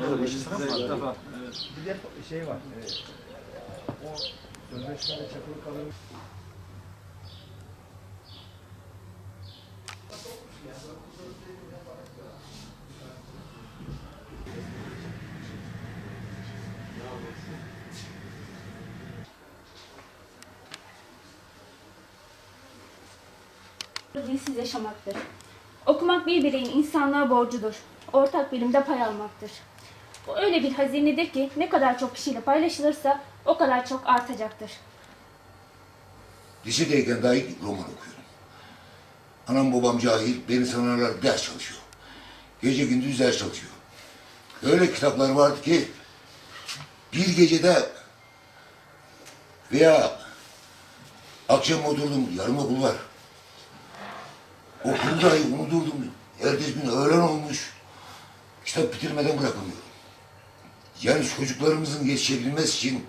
Şey. Bir de şey var. E, o sözleşmede çakılı kalır. Dilsiz yaşamaktır. Okumak bir bireyin insanlığa borcudur. Ortak bilimde pay almaktır. Bu öyle bir hazinedir ki ne kadar çok kişiyle paylaşılırsa o kadar çok artacaktır. Lisedeyken dahi roman okuyorum. Anam babam cahil, beni sanarlar ders çalışıyor. Gece gündüz ders çalışıyor. Öyle kitaplar vardı ki bir gecede veya akşam oturdum, yarım okul var. Okulu dahi unuturdum. Ertesi gün öğlen olmuş. Kitap bitirmeden bırakamıyorum. Yani çocuklarımızın yetişebilmesi için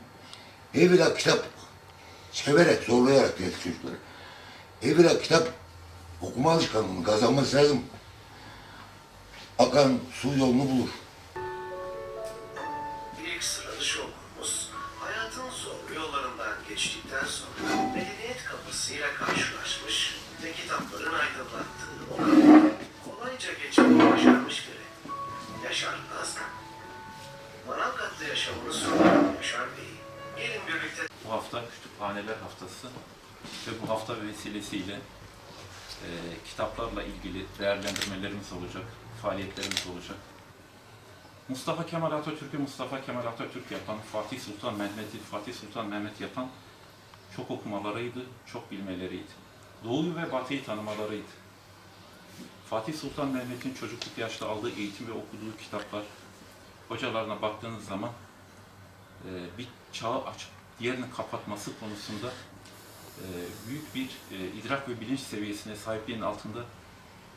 evvela kitap severek, zorlayarak geldik çocukları. Evvela kitap okuma alışkanlığını kazanması lazım. Akan su yolunu bulur. İlk sıradışı okulumuz hayatın zorlu yollarından geçtikten sonra medeniyet kapısıyla karşılaşmış ve kitapların aydınlattığı o Bu hafta Kütüphaneler Haftası ve bu hafta vesilesiyle e, kitaplarla ilgili değerlendirmelerimiz olacak, faaliyetlerimiz olacak. Mustafa Kemal Atatürk'ü Mustafa Kemal Atatürk yapan, Fatih Sultan Mehmet'i Fatih Sultan Mehmet yapan çok okumalarıydı, çok bilmeleriydi. Doğuyu ve Batı'yı tanımalarıydı. Fatih Sultan Mehmet'in çocukluk yaşta aldığı eğitim ve okuduğu kitaplar, hocalarına baktığınız zaman e, bir çağı açıp diğerini kapatması konusunda e, büyük bir e, idrak ve bilinç seviyesine sahipliğin altında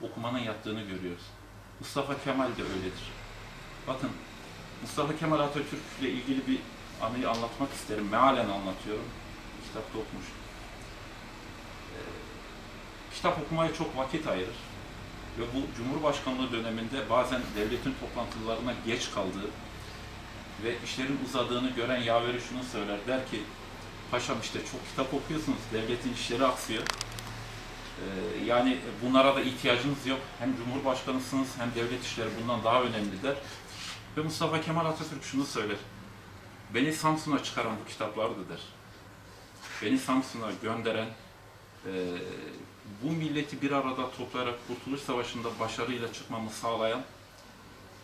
okumanın yattığını görüyoruz. Mustafa Kemal de öyledir. Bakın Mustafa Kemal Atatürk ile ilgili bir anıyı anlatmak isterim. Mealen anlatıyorum. Kitapta okumuş. E, kitap okumaya çok vakit ayırır. Ve bu Cumhurbaşkanlığı döneminde bazen devletin toplantılarına geç kaldığı ve işlerin uzadığını gören yaveri şunu söyler. Der ki, paşam işte çok kitap okuyorsunuz, devletin işleri aksıyor. Ee, yani bunlara da ihtiyacınız yok. Hem Cumhurbaşkanısınız hem devlet işleri bundan daha önemli der. Ve Mustafa Kemal Atatürk şunu söyler. Beni Samsun'a çıkaran bu kitaplardı der. Beni Samsun'a gönderen, e, bu milleti bir arada toplayarak Kurtuluş Savaşı'nda başarıyla çıkmamı sağlayan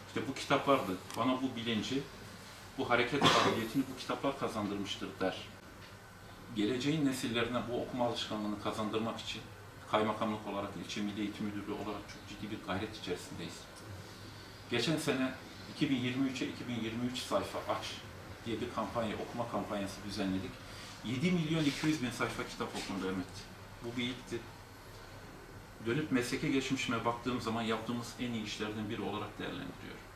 işte bu kitaplardı. Bana bu bilinci, bu hareket kabiliyetini bu kitaplar kazandırmıştır der. Geleceğin nesillerine bu okuma alışkanlığını kazandırmak için kaymakamlık olarak, ilçe milli eğitim müdürlüğü olarak çok ciddi bir gayret içerisindeyiz. Geçen sene 2023'e 2023 sayfa aç diye bir kampanya, okuma kampanyası düzenledik. 7 milyon 200 bin sayfa kitap okundu Mehmet. Bu bir ilkti. Dönüp mesleke geçmişime baktığım zaman yaptığımız en iyi işlerden biri olarak değerlendiriyorum.